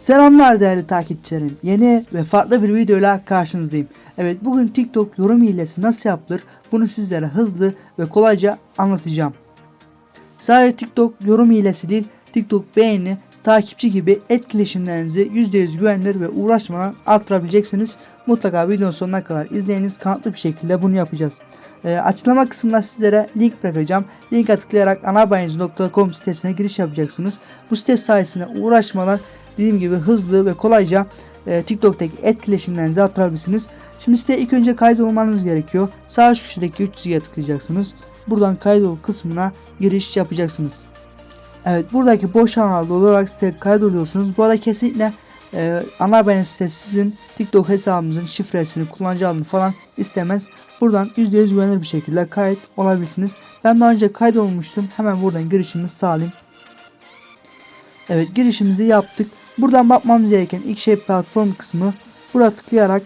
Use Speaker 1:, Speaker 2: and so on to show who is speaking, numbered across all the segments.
Speaker 1: Selamlar değerli takipçilerim. Yeni ve farklı bir videoyla karşınızdayım. Evet bugün TikTok yorum hilesi nasıl yapılır bunu sizlere hızlı ve kolayca anlatacağım. Sadece TikTok yorum hilesi değil TikTok beğeni, takipçi gibi etkileşimlerinizi %100 güvenilir ve uğraşmadan arttırabileceksiniz. Mutlaka videonun sonuna kadar izleyiniz. Kanıtlı bir şekilde bunu yapacağız. Ee, açıklama kısmında sizlere link bırakacağım. Linke tıklayarak anabayinci.com sitesine giriş yapacaksınız. Bu site sayesinde uğraşmadan dediğim gibi hızlı ve kolayca e, TikTok'taki etkileşimlerinizi arttırabilirsiniz. Şimdi siteye ilk önce kaydolmanız gerekiyor. Sağ üst köşedeki 3 çizgiye tıklayacaksınız. Buradan kaydol kısmına giriş yapacaksınız. Evet buradaki boş alanlarda olarak siteye kaydoluyorsunuz. Bu arada kesinlikle e, ana haberin sitesi sizin TikTok hesabınızın şifresini, kullanıcı adını falan istemez. Buradan %100 güvenilir bir şekilde kayıt olabilirsiniz. Ben daha önce kaydolmuştum. Hemen buradan girişimi sağlayayım. Evet girişimizi yaptık. Buradan bakmamız gereken ilk şey platform kısmı. Burada tıklayarak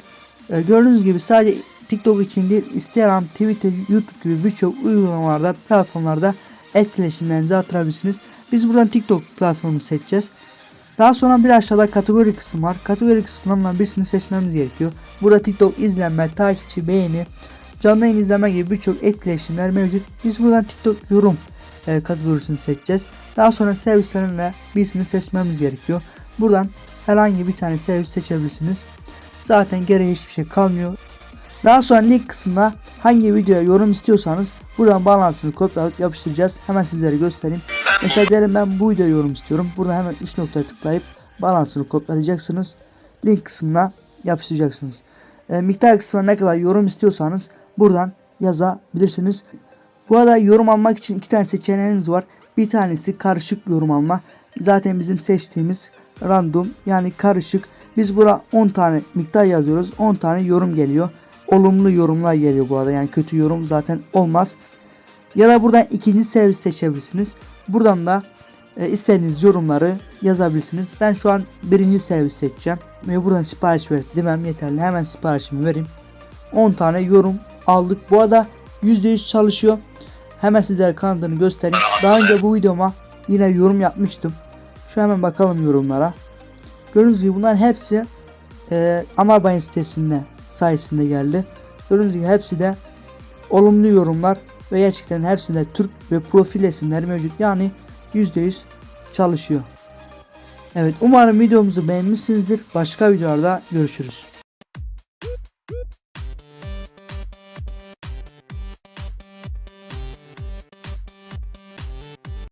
Speaker 1: e, gördüğünüz gibi sadece TikTok için değil Instagram, Twitter, YouTube gibi birçok uygulamalarda, platformlarda etkileşimlerinizi artırabilirsiniz. Biz buradan TikTok platformunu seçeceğiz. Daha sonra bir aşağıda kategori kısmı var. Kategori kısmından birisini seçmemiz gerekiyor. Burada TikTok izlenme, takipçi, beğeni, canlı yayın izleme gibi birçok etkileşimler mevcut. Biz buradan TikTok yorum e, kategorisini seçeceğiz. Daha sonra servislerinden birisini seçmemiz gerekiyor. Buradan herhangi bir tane servis seçebilirsiniz. Zaten gereği hiçbir şey kalmıyor. Daha sonra link kısmına hangi videoya yorum istiyorsanız buradan bağlantısını kopyalayıp yapıştıracağız. Hemen sizlere göstereyim. Mesela diyelim ben bu videoya yorum istiyorum. Burada hemen 3 noktaya tıklayıp bağlantısını kopyalayacaksınız. Link kısmına yapıştıracaksınız. E, miktar kısmına ne kadar yorum istiyorsanız buradan yazabilirsiniz. Bu arada yorum almak için iki tane seçeneğiniz var. Bir tanesi karışık yorum alma. Zaten bizim seçtiğimiz random yani karışık. Biz bura 10 tane miktar yazıyoruz. 10 tane yorum geliyor. Olumlu yorumlar geliyor bu arada. Yani kötü yorum zaten olmaz. Ya da buradan ikinci servis seçebilirsiniz. Buradan da e, istediğiniz yorumları yazabilirsiniz. Ben şu an birinci servis seçeceğim. Ve buradan sipariş ver demem yeterli. Hemen siparişimi vereyim. 10 tane yorum aldık. Bu arada %100 çalışıyor. Hemen sizlere kanıtını göstereyim. Daha önce bu videoma yine yorum yapmıştım. Şu hemen bakalım yorumlara. Gördüğünüz gibi bunların hepsi e, Anabayın sitesinde sayesinde geldi. Gördüğünüz gibi hepsi de olumlu yorumlar ve gerçekten hepsinde Türk ve profil resimleri mevcut. Yani %100 çalışıyor. Evet umarım videomuzu beğenmişsinizdir. Başka videolarda görüşürüz.